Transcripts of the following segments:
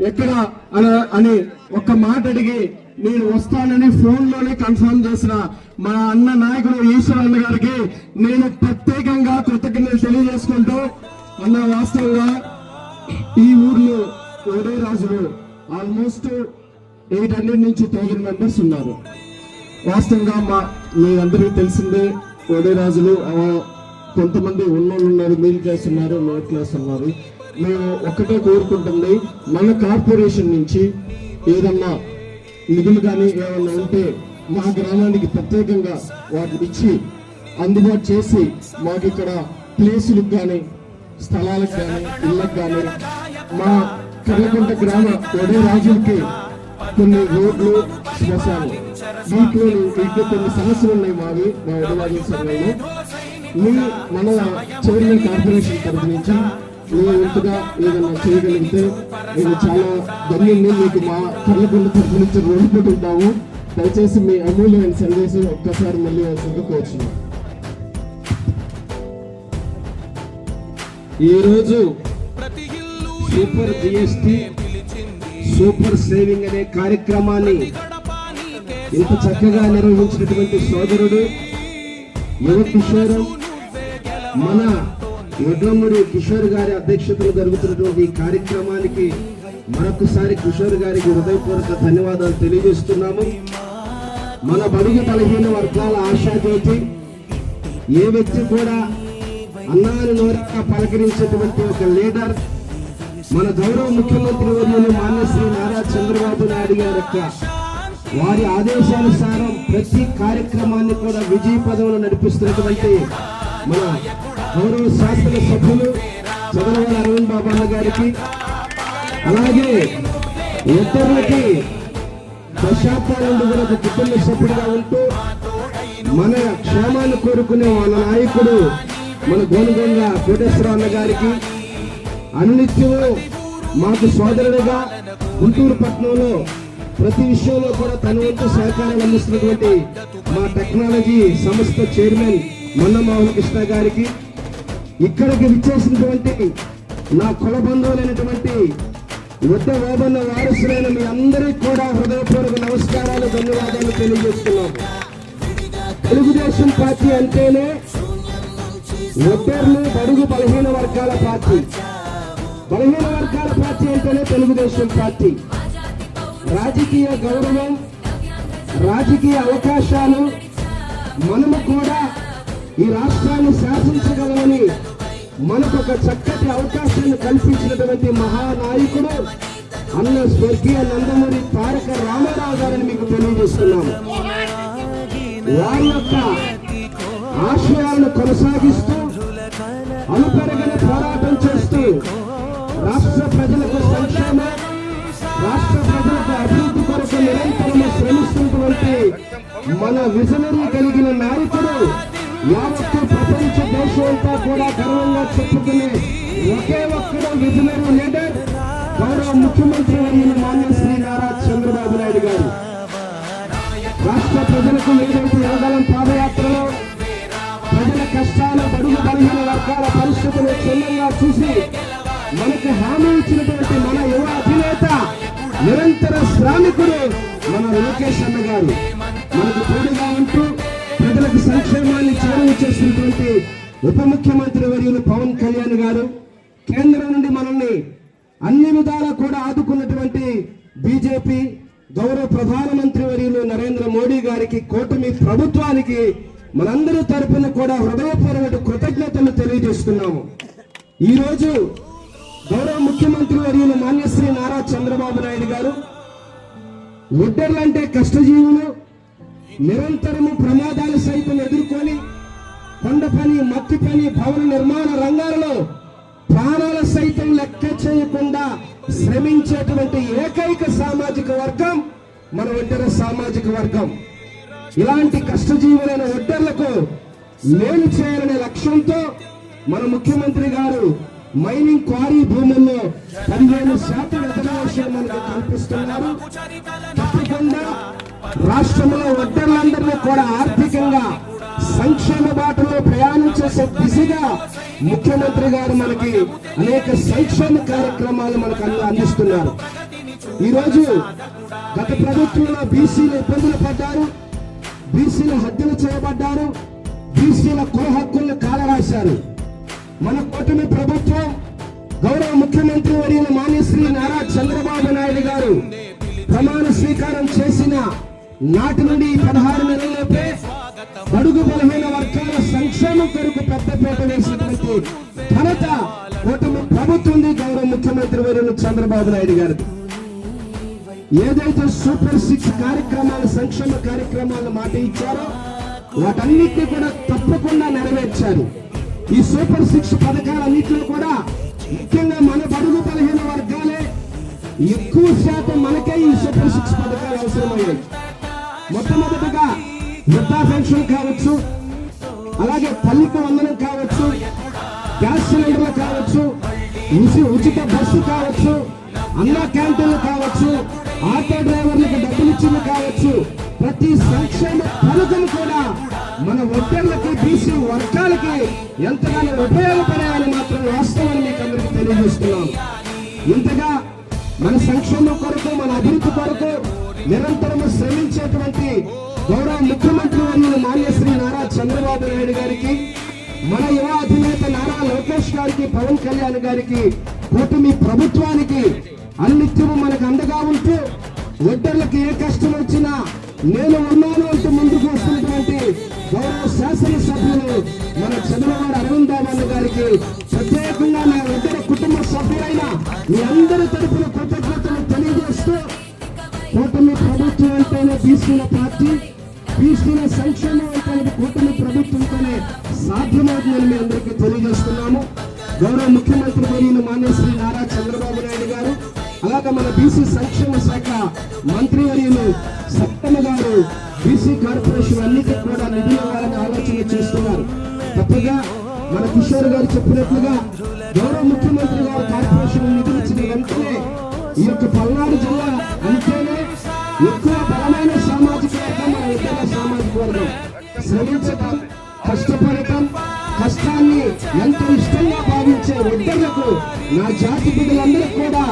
ఎక్కడ అని ఒక్క మాట అడిగి నేను వస్తానని ఫోన్లోనే కన్ఫర్మ్ చేసిన మా అన్న నాయకుడు ఈశ్వరన్న గారికి నేను ప్రత్యేకంగా కృతజ్ఞతలు తెలియజేసుకుంటూ అన్న వాస్తవంగా ఈ ఊర్లో ఒడే రాజులు ఆల్మోస్ట్ ఎయిట్ హండ్రెడ్ నుంచి థౌజండ్ మెంబర్స్ ఉన్నారు. వాస్తవంగా మా మీ అందరికీ తెలిసిందే ఒడే రాజులు ఆ, కొంతమంది ఉన్నోళ్ళు ఉన్నారు మిడిల్ క్లాస్ ఉన్నారు లోయర్ క్లాస్ ఉన్నారు. మేము ఒక్కటే కోరుకుంటుంది మన కార్పొరేషన్ నుంచి ఏదన్నా నిధులు కానీ ఏమన్నా ఉంటే మా గ్రామానికి ప్రత్యేకంగా వాటిని ఇచ్చి అందుబాటు చేసి మాకు ఇక్కడ ప్లేసులకు కానీ స్థలాలకు కానీ ఇళ్ళకు కానీ మా కర్లకుంట గ్రామ ఒడే రాజులకి కొన్ని రోడ్లు శ్మశాలు వీటిలో వీటిలో కొన్ని సమస్యలు ఉన్నాయి మావి మా ఒడే రాజుల సమయంలో మీ మన చైర్మన్ కార్పొరేషన్ తరఫు నుంచి మీ వంతుగా ఏదైనా చేయగలిగితే నేను చాలా ధన్యుల్ని మీకు మా కళ్ళగుండ తరఫు నుంచి రుణపడుతుంటాము దయచేసి మీ అమూల్యమైన సందేశం ఒక్కసారి మళ్ళీ వలసిందిగా కోరుచున్నాను ఈరోజు సూపర్ జిఎస్టి సూపర్ సేవింగ్ అనే కార్యక్రమాన్ని ఇంత చక్కగా నిర్వహించినటువంటి సోదరుడు యువ కిషోరం మన యుడ్లమూరి కిషోర్ గారి అధ్యక్షతలో జరుగుతున్నటువంటి ఈ కార్యక్రమానికి మరొకసారి కిషోర్ గారికి హృదయపూర్వక ధన్యవాదాలు తెలియజేస్తున్నాము. మన బడుగు బలహీన వర్గాల ఆశాజ్యోతి ఏ వ్యక్తి కూడా అన్నాని నోరక పలకరించేటువంటి ఒక లీడర్ మన గౌరవ ముఖ్యమంత్రి వర్యులు మాన్యశ్రీ నారా చంద్రబాబు నాయుడు గారి యొక్క వారి ఆదేశానుసారం ప్రతి కార్యక్రమాన్ని కూడా విజయ పదవులు నడిపిస్తున్నటువంటి మన గౌరవ శాసన సభ్యులు చంద్రబాబు అరవింద్ బాబా అన్న గారికి అలాగే ఇతరులకి దశాబ్దాల నుండి కూడా ఒక కుటుంబ సభ్యుడిగా ఉంటూ మన క్షేమాన్ని కోరుకునే మన నాయకుడు మన గోనుగొండ కోటేశ్వరరావు అన్న గారికి అనునిత్యము మాకు సోదరుడుగా గుంటూరు పట్టణంలో ప్రతి విషయంలో కూడా తన వంతు సహకారం అందిస్తున్నటువంటి మా టెక్నాలజీ సంస్థ చైర్మన్ మన్నమోహన్ కృష్ణ గారికి ఇక్కడికి విచ్చేసినటువంటి నా కుల బంధువులైనటువంటి వద్ద ఓబన్న వారసులైన మీ అందరికీ కూడా హృదయపూర్వక నమస్కారాలు ధన్యవాదాలు తెలియజేస్తున్నాం తెలుగుదేశం పార్టీ అంటేనే ఒడ్డర్లు బడుగు బలహీన వర్గాల పార్టీ. బలహీన వర్గాల పార్టీ అంటేనే తెలుగుదేశం పార్టీ. రాజకీయ గౌరవం రాజకీయ అవకాశాలు మనము కూడా ఈ రాష్ట్రాన్ని శాసించగలమని మనకు ఒక చక్కటి అవకాశాన్ని కల్పించినటువంటి మహానాయకుడు అన్న స్వర్గీయ నందమూరి తారక రామారావు గారిని మీకు తెలియజేస్తున్నాము. వారి యొక్క ఆశయాలను కొనసాగిస్తూ అనుపెరగన పోరాటం చేస్తూ రాష్ట్ర ప్రజలకు సంక్షేమ రాష్ట్ర ప్రజలకు అభివృద్ధి కొరకు నిరంతరము శ్రమిస్తున్నటువంటి మన విజనరీ కలిగిన నాయకుడు యావత్తు ప్రపంచ దేశం కూడా గర్వంగా చెప్పుకునే ఒకే ఒక్కడు విజనరీ లీడర్ గౌరవ ముఖ్యమంత్రి అయిన మాన్య శ్రీ నారా చంద్రబాబు నాయుడు గారు. రాష్ట్ర ప్రజలకు ఏదైతే ఎనగలం పాదయాత్రలో ప్రజల కష్టాల బడుగు బలహీన వర్గాల పరిస్థితులు క్షుణ్ణంగా చూసి మనకు హామీ ఇచ్చినటువంటి మన యువ అధినేత నిరంతర శ్రామికుడు మన లోకేష్ అన్న గారు. మనకు తోడుగా చేసినటువంటి ఉప ముఖ్యమంత్రి వర్యులు పవన్ కళ్యాణ్ గారు కేంద్రం నుండి మనల్ని అన్ని విధాలా కూడా ఆదుకున్నటువంటి బీజేపీ గౌరవ ప్రధానమంత్రి వర్యులు నరేంద్ర మోడీ గారికి కూటమి ప్రభుత్వానికి మనందరి తరఫున కూడా హృదయపూర్వక కృతజ్ఞతలు తెలియజేస్తున్నాము. ఈ రోజు గౌరవ ముఖ్యమంత్రి వర్యులు మాన్యశ్రీ నారా చంద్రబాబు నాయుడు గారు ఒడ్డర్లంటే కష్టజీవులు నిరంతరము ప్రమాదాలు పని మట్టి పని భవన నిర్మాణ రంగాలలో ప్రాణాల సైతం లెక్క చేయకుండా శ్రమించేటువంటి ఏకైక సామాజిక వర్గం మన ఒడ్డర సామాజిక వర్గం. ఇలాంటి కష్టజీవులైన ఒడ్డర్లకు మేలు చేయాలనే లక్ష్యంతో మన ముఖ్యమంత్రి గారు మైనింగ్ క్వారీ భూముల్లో పదిహేను శాతం రిజర్వేషన్ మనకు కల్పిస్తున్నారు. తప్పకుండా రాష్ట్రంలో ఒడ్డర్లందరినీ కూడా ఆర్థికంగా సంక్షేమ బాటలో ప్రయాణం చేసే దిశగా ముఖ్యమంత్రి గారు మనకి అనేక సంక్షేమ కార్యక్రమాలు మనకు అంద- అందిస్తున్నారు. ఈరోజు గత ప్రభుత్వంలో బీసీలు ఇబ్బందులు పడ్డారు. బీసీలు హత్యలు చేయబడ్డారు. బీసీల కుల హక్కులను కాలరాశారు. మన కూటమి ప్రభుత్వం గౌరవ ముఖ్యమంత్రి వర్యులు మాన్యశ్రీ నారా చంద్రబాబు నాయుడు గారు ప్రమాణ స్వీకారం చేసిన నాటి నుండి పదహారు నెలలపై అడుగు బలహీన వర్గాల సంక్షేమం కొరకు పెద్దపేట వేసినటువంటి ఘనత కూటమి ప్రభుత్వం గౌరవ ముఖ్యమంత్రి వర్యులు చంద్రబాబు నాయుడు గారు ఏదైతే సూపర్ సిక్స్ కార్యక్రమాలు సంక్షేమ కార్యక్రమాలు మాట ఇచ్చారో వాటన్నిటిని కూడా తప్పకుండా నెరవేర్చారు. ఈ సూపర్ సిక్స్ పథకాలన్నింటిలో కూడా ముఖ్యంగా మన బడుగు బలహీన వర్గాలే ఎక్కువ శాతం మనకే ఈ సూపర్ సిక్స్ పథకాలు అవసరమయ్యాయి. మొట్టమొదటిగా వృద్ధా పెన్షన్ కావచ్చు అలాగే తల్లికి వందనం కావచ్చు గ్యాస్ సిలిండర్లు కావచ్చు ఉచిత బస్సు కావచ్చు అన్న క్యాంటీన్లు కావచ్చు ఆటో డ్రైవర్లకు డబ్బులు ఇచ్చింది కావచ్చు ప్రతి సంక్షేమ పథకం కూడా మన ఒడ్డర్లకి బీసీ వర్గాలకి ఎంతగానో ఉపయోగపడాయని మాత్రం వాస్తవాన్ని మీకు అందరికీ తెలియజేస్తున్నాం ఇంతగా మన సంక్షేమం కొరకు మన అభివృద్ధి కొరకు నిరంతరం శ్రమించేటువంటి గౌరవ ముఖ్యమంత్రి వర్యులు మాన్యశ్రీ నారా చంద్రబాబు నాయుడు గారికి మన యువ అధినేత నారా లోకేష్ గారికి పవన్ కళ్యాణ్ గారికి కూటమి ప్రభుత్వానికి అన్నిత్యము మనకు అండగా ఉంటూ ఒడ్డర్లకు ఏ కష్టం వచ్చినా నేను ఉన్నాను అంటూ ముందుకు వస్తున్నటువంటి గౌరవ శాసనసభ్యులు మన చంద్రబాబు అరవింద్ గారికి గౌరవ ముఖ్యమంత్రి వర్యులు మాన్యశ్రీ నారా చంద్రబాబు నాయుడు గారు అలాగే మన బీసీ సంక్షేమ శాఖ మంత్రి వర్యులు సత్తమ్మ గారు బీసీ కార్పొరేషన్ అన్నిటికీ కూడా నిధులు ఇవ్వాలని ఆలోచన చేస్తున్నారు. తప్పగా మన కిషోర్ గారు చెప్పినట్లుగా గౌరవ ముఖ్యమంత్రి గారు కార్పొరేషన్ నిధులు ఇచ్చిన వెంటనే ఈ యొక్క పల్నాడు జిల్లా ఒడ్డర్లకు నా జాతి బిడ్డలందరికీ కూడా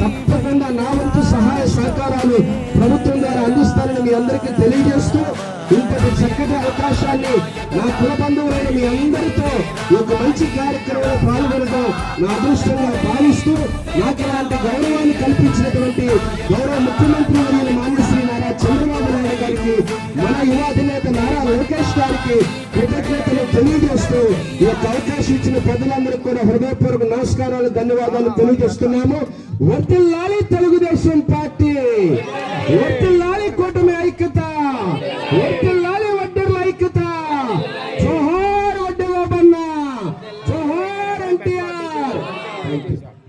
తప్పకుండా నా వంతు సహాయ సహకారాలు ప్రభుత్వం ద్వారా అందిస్తారని మీ అందరికీ తెలియజేస్తూ ఇంతటి చక్కటి అవకాశాన్ని నా కులబంధువులైన మీ అందరితో ఒక మంచి కార్యక్రమంలో పాల్గొనడం నా అదృష్టంగా భావిస్తూ నాకు ఇలాంటి గౌరవాన్ని కల్పించినటువంటి గౌరవ ముఖ్యమంత్రి వర్యులు లోకేష్ గారికి కృతజ్ఞతలు తెలియజేస్తూ ఈ యొక్క అవకాశం ఇచ్చిన ప్రజలందరికీ కూడా హృదయపూర్వక నమస్కారాలు ధన్యవాదాలు తెలియజేస్తున్నాము. వర్తిల్లాలి తెలుగుదేశం పార్టీ. వర్తిల్లాలి